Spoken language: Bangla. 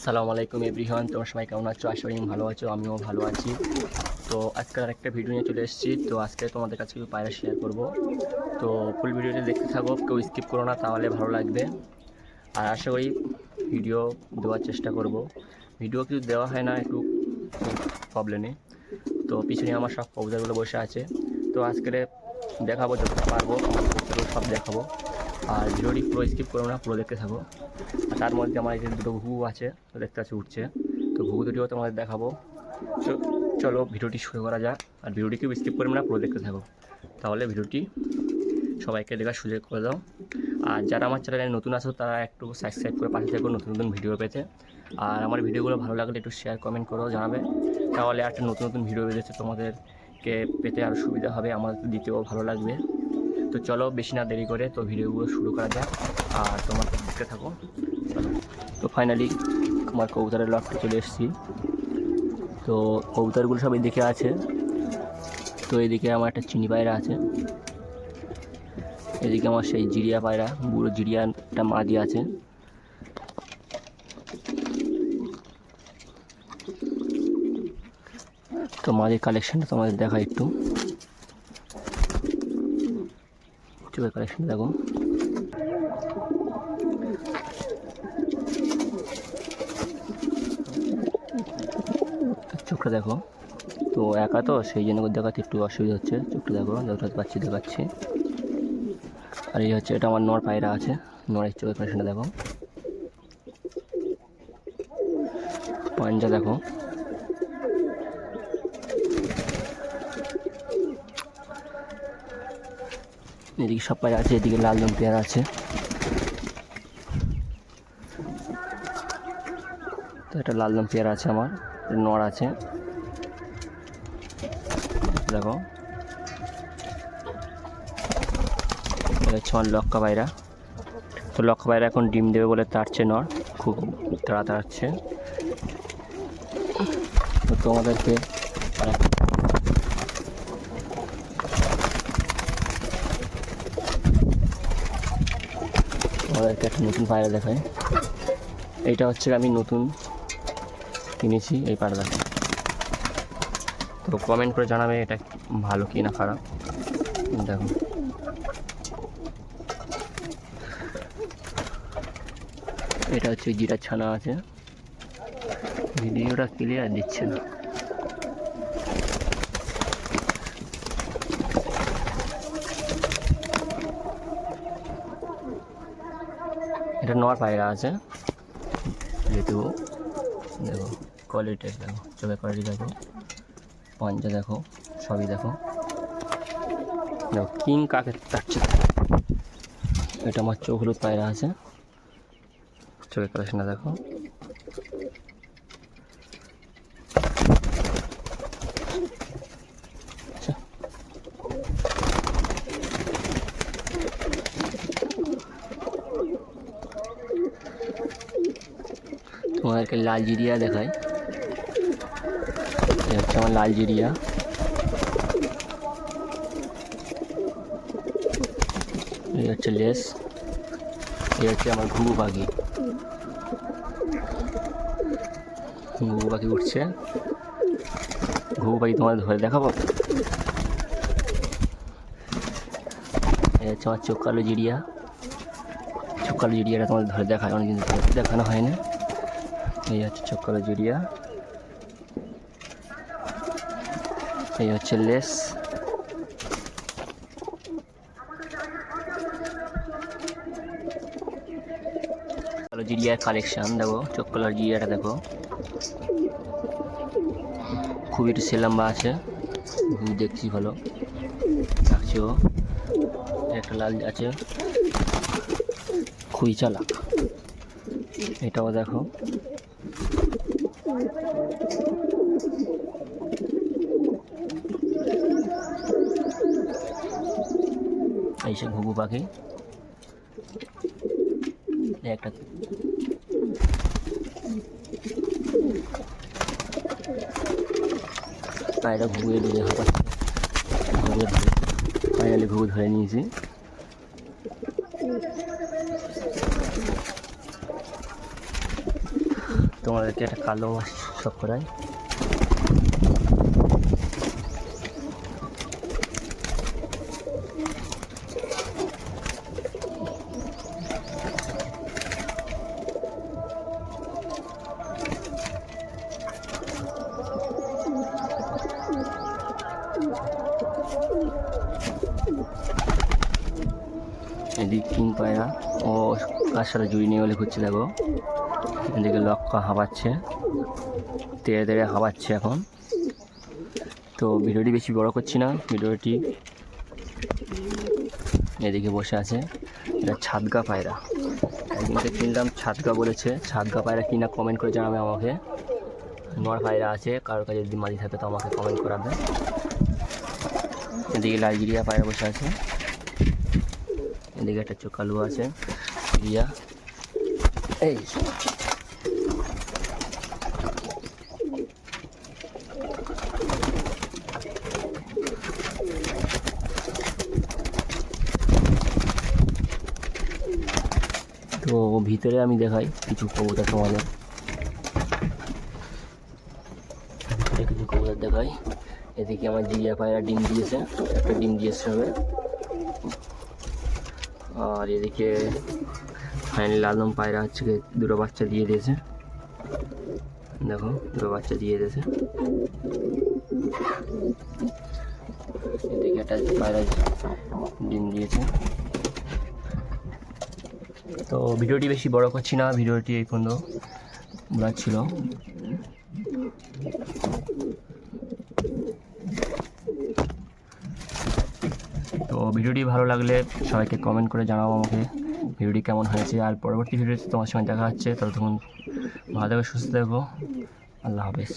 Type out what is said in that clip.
সালাম আলাইকুম এভরিওয়ান, তোমার সবাই কেমন আছো? আশা করি ভালো আছো, আমিও ভালো আছি। তো আজকে আর একটা ভিডিও নিয়ে চলে এসেছি, তো আজকে তোমাদের কাছে কিছু পায়রা শেয়ার করব। তো ফুল ভিডিওটি দেখতে থাকো, কেউ স্কিপ করো না, তাহলে ভালো লাগবে। আর আশা করি ভিডিও দেওয়ার চেষ্টা করব। ভিডিও কিছু দেওয়া হয় না, একটু প্রবলেমে তো পিছনে আমার সব কবুতরগুলো বসে আছে। তো আজকে দেখাবো যতটা পারব সব দেখাবো। আর ভিডিওটি পুরো স্কিপ করো না, পুরো দেখতে থাকো। তার মধ্যে আমার এখানে দুটো ঘুঘু আছে, দেখতে পাচ্ছি উঠছে। তো ঘুঘু দুটিও তোমাদের দেখাবো। চলো ভিডিওটি শুরু করা যাক। আর ভিডিওটিকেও স্কিপ করবে না, পুরো দেখতে থাকো। তাহলে ভিডিওটি সবাইকে দেখার সুযোগ করে দাও। আর যারা আমার চ্যানেলে নতুন আসো তারা একটু সাবস্ক্রাইব করে পাশে থেকো নতুন নতুন ভিডিও পেতে। আর আমার ভিডিওগুলো ভালো লাগলে একটু শেয়ার কমেন্ট করো জানাবে। তাহলে একটা নতুন নতুন ভিডিও বেরিয়েছে তোমাদেরকে পেতে আরও সুবিধা হবে। আমার দিতেও ভালো লাগবে। তো চলো বেশি না দেরি করে তো ভিডিওগুলো শুরু করা যাক। আর তোমার দেখতে থাকো। তো ফাইনালি আমার কবুতরের লটটা চলে এসেছি। তো কবুতরগুলো সব এদিকে আছে। তো এদিকে আমার একটা চিনি পায়রা আছে। এদিকে আমার সেই জিরিয়া পায়রা, বুড়ো জিরিয়াটা মাদি আছে। তো মাদির কালেকশনটা তোমাদের দেখা একটু। চোখের কালেকশন দেখো। চোখটা দেখো। তো একা তো, সেই জন্য দেখাতে একটু অসুবিধা হচ্ছে। চোখটা দেখো, যতটা পাচ্ছি দেখাচ্ছি। আর এই হচ্ছে, এটা আমার নর পায়রা আছে। নরের চোখের কালেকশনটা দেখো। পাঞ্জা দেখো। এদিকে সব পায়রা আছে, এদিকে লাল রং পেয়ারা আছে। তো একটা লাল রং পেয়ারা আছে আমার নর আছে। দেখো। আমার লক্কা পায়রা তো লক্কা পায়রা এখন ডিম দেবে বলে তাড়ছে নর, খুব তাড়া তাড়াচ্ছে তো তোমাদেরকে আর আমাদেরকে একটা নতুন পায়রা দেখায়। এইটা হচ্ছে আমি নতুন কিনেছি এই পায়রাটা। তো কমেন্ট করে জানাবে এটা ভালো কি না খারাপ। দেখো। এটা হচ্ছে জিরার ছানা আছে। ভিডিওটা ক্লিয়ার দিচ্ছে না। এটা নর পায়রা আছে। যেহেতু দেখো কোয়ালিটি দেখো, চোখের কোয়ালিটি দেখো পাঞ্জা দেখো, সবই দেখো। দেখো কিং কাকে তাচ্ছে এটা আমার চোখ হলুদ পায়রা আছে। চোখের কালেকশনটা দেখো। তোমাদেরকে লাল জিরিয়া দেখায় হচ্ছে আমার লাল জিরিয়া এই হচ্ছে লেস। এই হচ্ছে আমার ঘুঘু পাখি। ঘুঘু পাখি উঠছে। ঘুঘু পাখি তোমাদের ধরে দেখাবো? এই হচ্ছে আমার চোখ কালো জিরিয়া। চোখ কালো জিরিয়াটা তোমাদের ধরে দেখায়, অনেকদিন দেখানো হয় না এই হচ্ছে চোখ কালো জিরিয়া এই হচ্ছে লেস। কালো জিরিয়ার কালেকশন দেখো চোখ কালার জিরিয়াটা দেখো। খুবই একটু সেলাম্বা আছে দেখছি ভালো। রাখছিও একটা লাল আছে। খুবই চালাক। এটাও দেখো। এই সে ঘুঘু পাখি। একটা। পায়রা ঘুঘুয়ে দিলে হাঁপাচ্ছে। ঘুঘুয়ে ধরে ঘুঘু ধরে নিয়েছি। তোমাদেরকে একটা কালো করাই এদিক কিং পায়রা। ও কার সাথে জুড়ি নিয়ে বলে ঘুরছে দেখো। এদিকে লক্ষ্য হাঁপাচ্ছে, তেড়ে তেড়ে হাঁপাচ্ছে এখন। তো ভিডিওটি বেশি বড় করছি না, ভিডিওটি এদিকে বসে আছে, এটা ছাদগা পায়রা। একদিনকে কিনলাম ছাদগা বলেছে, ছাদগা পায়রা কিনা কমেন্ট করে জানাবে আমাকে। নর পায়রা আছে কারোর কাছে যদি মাঝি থাকে তো আমাকে কমেন্ট করাবে। এদিকে লাইজেরিয়া পায়রা বসে আছে, এদিকে একটা চোকালু আছে, রিয়া। এই তো ভিতরে আমি দেখাই কিছু কবুতর তোমাদের। কিছু কবুতর দেখাই। এদিকে আমার জিয়া পায়রা ডিম দিয়েছে, একটা ডিম দিয়েছে হবে আর এদিকে ফাইনালি আলম পায়রা হচ্ছে দুটো বাচ্চা দিয়ে দিয়েছে। দেখো, দুটো বাচ্চা দিয়ে দিয়েছে। এদিকে একটা পায়রা ডিম দিয়েছে। তো ভিডিওটি বেশি বড় করছি না, ভিডিওটি এই পর্যন্ত ছিল। তো ভিডিওটি ভালো লাগলে সবাইকে কমেন্ট করে জানাও আমাকে ভিডিওটি কেমন হয়েছে। আর পরবর্তী ভিডিওতে তোমার সঙ্গে দেখা হচ্ছে, ততক্ষণ ভালো থাকো, সুস্থ থাকো। আল্লাহ হাফেজ।